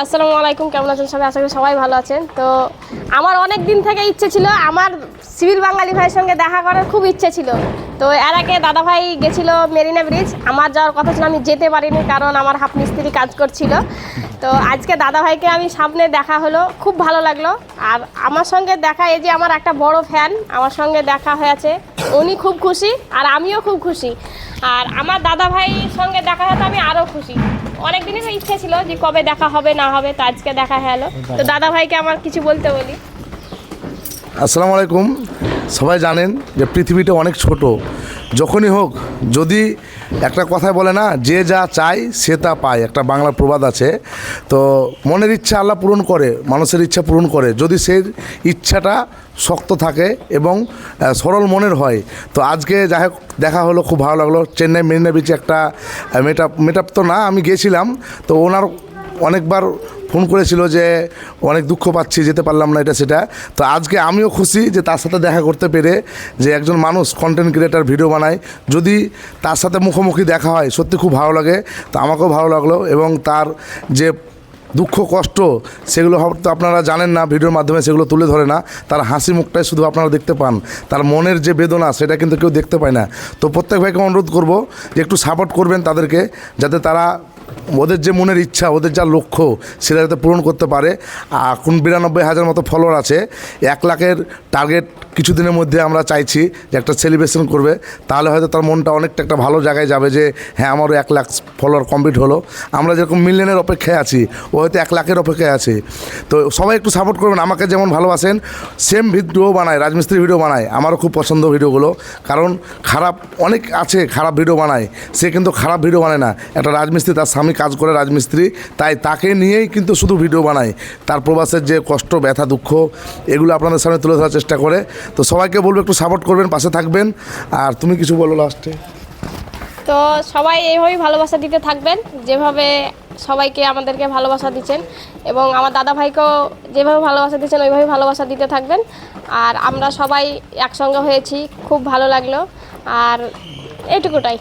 আসসালামু আলাইকুম, কেমন আছেন সবাই? আশা করি সবাই ভালো আছেন। তো আমার অনেক দিন থেকে ইচ্ছে ছিল, আমার সিভিল বাঙালি ভাইয়ের সঙ্গে দেখা করার খুব ইচ্ছে ছিল। তো এর আগে দাদা ভাই গেছিল মেরিনা ব্রিজ, আমার যাওয়ার কথা ছিল, আমি যেতে পারিনি কারণ আমার হাফ মিস্ত্রি কাজ করছিল। তো আজকে দাদা ভাইকে আমি সামনে দেখা হলো, খুব ভালো লাগল। আর আমার সঙ্গে দেখা, এই যে আমার একটা বড় ফ্যান আমার সঙ্গে দেখা হয়েছে, উনি খুব খুশি, আর আমিও খুব খুশি। আর আমার দাদা ভাইয়ের সঙ্গে দেখা হতো আমি আরও খুশি। অনেক দিনের ইচ্ছে ছিল যে কবে দেখা হবে না হবে তো আজকে দেখা হলো তো দাদা। ভাইকে আমার কিছু বলতে বলি। আসসালামু আলাইকুম। সবাই জানেন যে পৃথিবীটা অনেক ছোট। যখনই হোক, যদি একটা কথায় বলে না, যে যা চায় সে তা পায়, একটা বাংলা প্রবাদ আছে। তো মনের ইচ্ছা আল্লাহ পূরণ করে, মানুষের ইচ্ছা পূরণ করে। যদি সেই ইচ্ছাটা শক্ত থাকে এবং সরল মনের হয়, তো আজকে যাই হোক, দেখা হলো, খুব ভালো লাগল। চেন্নাই মেরিনা বিচে একটা মেটাপ মেটাপ তো না, আমি গিয়েছিলাম তো ওনার অনেকবার ফোন করেছিল যে অনেক দুঃখ পাচ্ছি, যেতে পারলাম না এটা সেটা। তো আজকে আমিও খুশি যে তার সাথে দেখা করতে পেরে যে একজন মানুষ কন্টেন্ট ক্রিয়েটার ভিডিও বানায়। যদি তার সাথে মুখোমুখি দেখা হয়, সত্যি খুব ভালো লাগে। তো আমাকেও ভালো লাগল এবং তার যে দুঃখ, কষ্ট, সেগুলো হয়তো আপনারা জানেন না, ভিডিওর মাধ্যমে সেগুলো তুলে ধরে না। তার হাসি মুখটাই শুধু আপনারা দেখতে পান। তার মনের যে বেদনা, সেটা কিন্তু কেউ দেখতে পায় না। তো প্রত্যেক ভাইকে অনুরোধ করব যে একটু সাপোর্ট করবেন তাদেরকে, যাতে তারা ওদের যে মনের ইচ্ছা, ওদের যা লক্ষ্য, সেটা যাতে পূরণ করতে পারে। এখন বিরানব্বই হাজার মতো ফলোয়ার আছে, এক লাখের টার্গেট কিছুদিনের মধ্যে আমরা চাইছি যে একটা সেলিব্রেশন করবে। তাহলে হয়তো তার মনটা অনেকটা একটা ভালো জায়গায় যাবে যে হ্যাঁ আমারও এক লাখ ফলোয়ার কমপ্লিট হলো। আমরা যেরকম মিলিয়নের অপেক্ষায় আছি, ও হয়তো এক লাখের অপেক্ষায় আছে। তো সবাই একটু সাপোর্ট করবেন, আমাকে যেমন ভালোবাসেন সেম ভিডিও বানায়, রাজমিস্ত্রি ভিডিও বানায়, আমারও খুব পছন্দ ভিডিওগুলো কারণ খারাপ, অনেক আছে খারাপ ভিডিও বানায়, সে কিন্তু খারাপ ভিডিও বানায় না। একটা রাজমিস্ত্রি, তার স্বামী কাজ করে রাজমিস্ত্রি, তাই তাকে নিয়েই কিন্তু শুধু ভিডিও বানায়। তার প্রবাসের যে কষ্ট, ব্যথা, দুঃখ, এগুলো আপনাদের সামনে তুলে ধরার চেষ্টা করে। তো সবাইকে বলব একটু সাপোর্ট করবেন, পাশে থাকবেন। আর তুমি কিছু বলো লাস্টে তো সবাই এইভাবেই ভালোবাসা দিতে থাকবেন, যেভাবে সবাইকে আমাদেরকে ভালোবাসা দিচ্ছেন। এবং আমার দাদা ভাইকেও যেভাবে ভালোবাসা দিচ্ছেন, ওইভাবেই ভালোবাসা দিতে থাকবেন। আর আমরা সবাই একসঙ্গে হয়েছি, খুব ভালো লাগল। আর এইটুকুটাই।